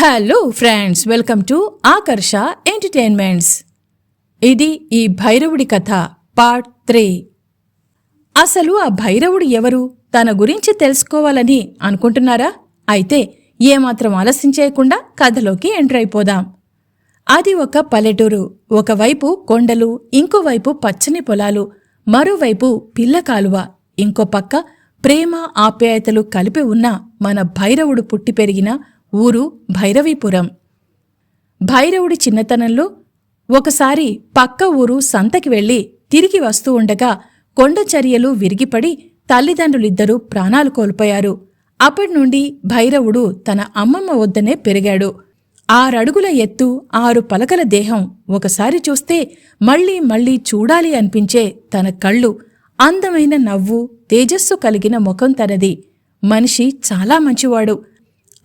Hello friends welcome to Akarsha entertainments ఇది ఈ భైరవుడి కథ పార్ట్ త్రీ అసలు ఆ భైరవుడు ఎవరు? తన గురించి తెలుసుకోవాలని అనుకుంటున్నారా? అయితే ఏమాత్రం ఆలస్యం చేయకుండా కథలోకి ఎంటర్ అయిపోదాం. అది ఒక పల్లెటూరు. ఒకవైపు కొండలు ఇంకోవైపు పచ్చని పొలాలు మరోవైపు పిల్ల కాలువ. ఇంకో పక్క ప్రేమ ఆప్యాయతలు కలిపి ఉన్న మన భైరవుడు పుట్టి పెరిగిన ఊరు భైరవీపురం. భైరవుడి చిన్నతనంలో ఒకసారి పక్క ఊరు సంతకి వెళ్ళి తిరిగి వస్తూ ఉండగా కొండచర్యలు విరిగిపడి తల్లిదండ్రులిద్దరూ ప్రాణాలు కోల్పోయారు. అప్పటినుండి భైరవుడు తన అమ్మమ్మ వద్దనే పెరిగాడు. ఆరడుగుల ఎత్తు ఆరు పలకల దేహం ఒకసారి చూస్తే మళ్ళీ మళ్ళీ చూడాలి అనిపించే తన కళ్ళు అందమైన నవ్వు తేజస్సు కలిగిన ముఖం తనది. మనిషి చాలా మంచివాడు.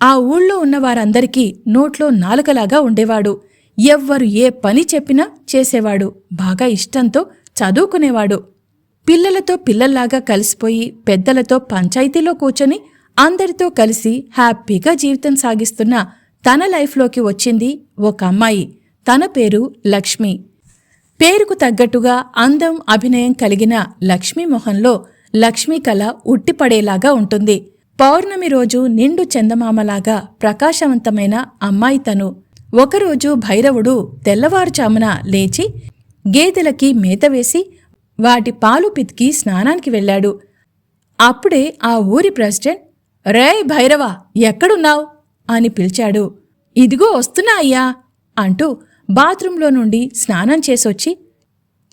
ఆ ఊళ్ళో ఉన్న వారందరికీ నోట్లో నాలుకలాగా ఉండేవాడు. ఎవ్వరు ఏ పని చెప్పినా చేసేవాడు. బాగా ఇష్టంతో చదువుకునేవాడు. పిల్లలతో పిల్లల్లాగా కలిసిపోయి పెద్దలతో పంచాయతీలో కూర్చొని అందరితో కలిసి హ్యాపీగా జీవితం సాగిస్తున్న తన లైఫ్లోకి వచ్చింది ఒక అమ్మాయి. తన పేరు లక్ష్మి. పేరుకు తగ్గట్టుగా అందం అభినయం కలిగిన లక్ష్మీ మొహంలో లక్ష్మీ కళ ఉట్టిపడేలాగా ఉంటుంది. పౌర్ణమి రోజు నిండు చందమామలాగా ప్రకాశవంతమైన అమ్మాయి తను. ఒకరోజు భైరవుడు తెల్లవారుచామున లేచి గేదెలకి మేత వేసి వాటి పాలు పితికి స్నానానికి వెళ్ళాడు. అప్పుడే ఆ ఊరి ప్రెసిడెంట్ రేయ్ భైరవ ఎక్కడున్నావు? అని పిలిచాడు. ఇదిగో వస్తున్నా అయ్యా అంటూ బాత్రూంలో నుండి స్నానం చేసొచ్చి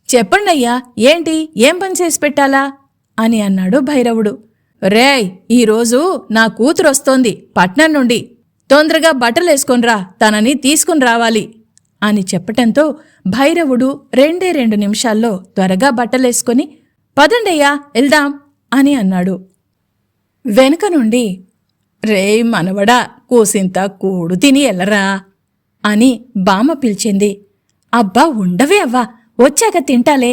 చెప్పండయ్యా ఏంటి ఏం పని చేసి పెట్టాలా? అని అన్నాడు భైరవుడు. రేయ్ ఈరోజు నా కూతురు వస్తోంది పట్నం నుండి. తొందరగా బట్టలేసుకొనిరా తనని తీసుకుని రావాలి అని చెప్పటంతో భైరవుడు రెండే రెండు నిమిషాల్లో త్వరగా బట్టలేసుకొని పదండయ్యా వెళ్దాం అని అన్నాడు. వెనుక నుండి రే మనవడా కూసింత కూడు తిని ఎల్లరా అని బామ పిలిచింది. అబ్బా ఉండవే అవ్వా వచ్చాక తింటాలే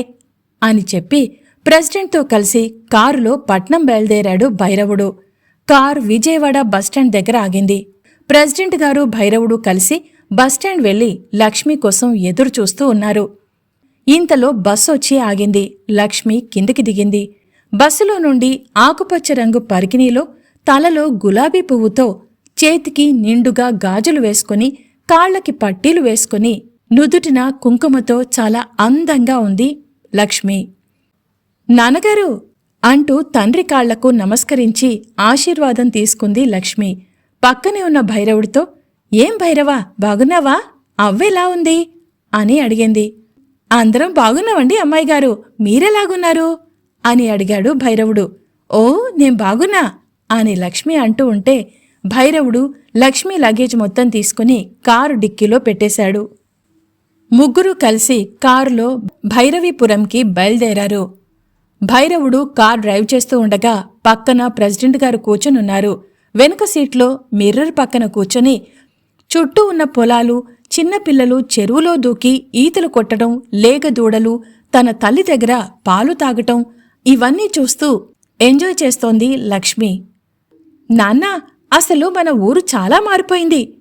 అని చెప్పి ప్రెసిడెంట్తో కలిసి కారులో పట్నం బయలుదేరాడు భైరవుడు. కారు విజయవాడ బస్టాండ్ దగ్గర ఆగింది. ప్రెసిడెంట్ గారు భైరవుడు కలిసి బస్టాండ్ వెళ్ళి లక్ష్మి కోసం ఎదురు చూస్తూ ఉన్నారు. ఇంతలో బస్సు వచ్చి ఆగింది. లక్ష్మి కిందికి దిగింది. బస్సులో నుండి ఆకుపచ్చ రంగు పరికినీలో తలలో గులాబీ పువ్వుతో చేతికి నిండుగా గాజులు వేసుకుని కాళ్ళకి పట్టీలు వేసుకుని నుదుటిన కుంకుమతో చాలా అందంగా ఉంది లక్ష్మి. నాన్నగారు! అంటూ తండ్రి కాళ్ళకు నమస్కరించి ఆశీర్వాదం తీసుకుంది లక్ష్మి. పక్కనే ఉన్న భైరవుడితో ఏం భైరవా బాగున్నావా? అవ్వెలా ఉంది? అని అడిగింది. అందరం బాగున్నావండి అమ్మాయిగారు మీరెలాగున్నారు? అని అడిగాడు భైరవుడు. ఓ నేను బాగున్నా? అని లక్ష్మి అంటూ ఉంటే భైరవుడు లక్ష్మి లగేజ్ మొత్తం తీసుకుని కారు డిక్కీలో పెట్టేశాడు. ముగ్గురు కలిసి కారులో భైరవీపురంకి బయలుదేరారు. భైరవుడు కార్ డ్రైవ్ చేస్తూ ఉండగా పక్కన ప్రెసిడెంట్ గారు కూర్చొనున్నారు. వెనుక సీట్లో మిర్రర్ పక్కన కూర్చొని చుట్టూ ఉన్న పొలాలు చిన్నపిల్లలు చెరువులో దూకి ఈతలు కొట్టడం లేగ దూడలు తన తల్లి దగ్గర పాలు తాగటం ఇవన్నీ చూస్తూ ఎంజాయ్ చేస్తోంది లక్ష్మి. నాన్నా అసలు మన ఊరు చాలా మారిపోయింది.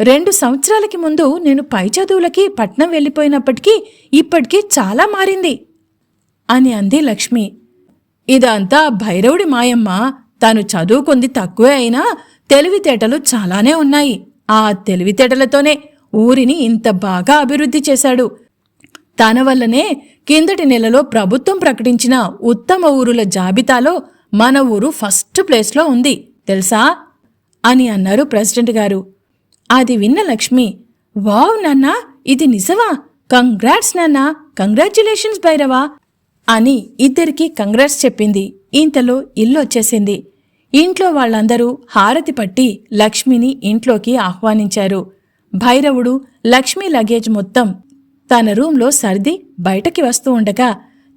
రెండు సంవత్సరాలకి ముందు నేను పై చదువులకి పట్నం వెళ్ళిపోయినప్పటికీ ఇప్పటికీ చాలా మారింది. అని అంది లక్ష్మి. ఇదంతా భైరవుడి మాయమ్మ. తాను చదువుకుంది తక్కువే అయినా తెలివితేటలు చాలానే ఉన్నాయి. ఆ తెలివితేటలతోనే ఊరిని ఇంత బాగా అభివృద్ధి చేశాడు. తన వల్లనే కిందటి నెలలో ప్రభుత్వం ప్రకటించిన ఉత్తమ ఊరుల జాబితాలో మన ఊరు ఫస్ట్ ప్లేస్లో ఉంది. తెలుసా? అని అన్నారు ప్రెసిడెంట్ గారు. అది విన్న లక్ష్మి. వావ్ నాన్నా ఇది నిజమా? కంగ్రాట్స్ నాన్నా కంగ్రాచ్యులేషన్స్ భైరవా? అని ఇద్దరికీ కంగ్రాట్స్ చెప్పింది. ఇంతలో ఇల్లు వచ్చేసింది. ఇంట్లో వాళ్ళందరూ హారతి పట్టి లక్ష్మిని ఇంట్లోకి ఆహ్వానించారు. భైరవుడు లక్ష్మి లగేజ్ మొత్తం తన రూంలో సర్ది బయటకి వస్తూ ఉండగా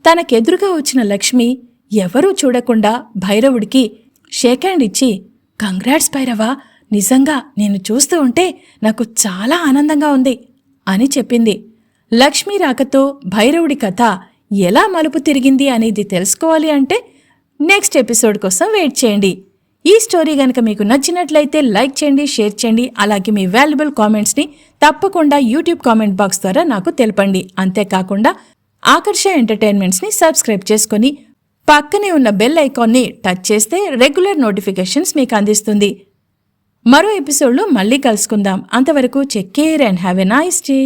తనకెదురుగా వచ్చిన లక్ష్మి ఎవరూ చూడకుండా భైరవుడికి షేక్ హ్యాండ్ ఇచ్చి కంగ్రాట్స్ భైరవా నిజంగా నేను చూస్తూ ఉంటే నాకు చాలా ఆనందంగా ఉంది అని చెప్పింది. లక్ష్మి రాకతో భైరవుడి కథ ఎలా మలుపు తిరిగింది అనేది తెలుసుకోవాలి అంటే నెక్స్ట్ ఎపిసోడ్ కోసం వెయిట్ చేయండి. ఈ స్టోరీ గనక మీకు నచ్చినట్లయితే లైక్ చేయండి షేర్ చేయండి అలాగే మీ వాల్యుబుల్ కామెంట్స్ని తప్పకుండా యూట్యూబ్ కామెంట్ బాక్స్ ద్వారా నాకు తెలపండి. అంతేకాకుండా ఆకర్ష ఎంటర్టైన్మెంట్స్ని సబ్స్క్రైబ్ చేసుకొని పక్కనే ఉన్న బెల్ ఐకాన్ని టచ్ చేస్తే రెగ్యులర్ నోటిఫికేషన్స్ మీకు అందిస్తుంది. మరో ఎపిసోడ్లో మళ్ళీ కలుసుకుందాం. అంతవరకు take care and have a nice day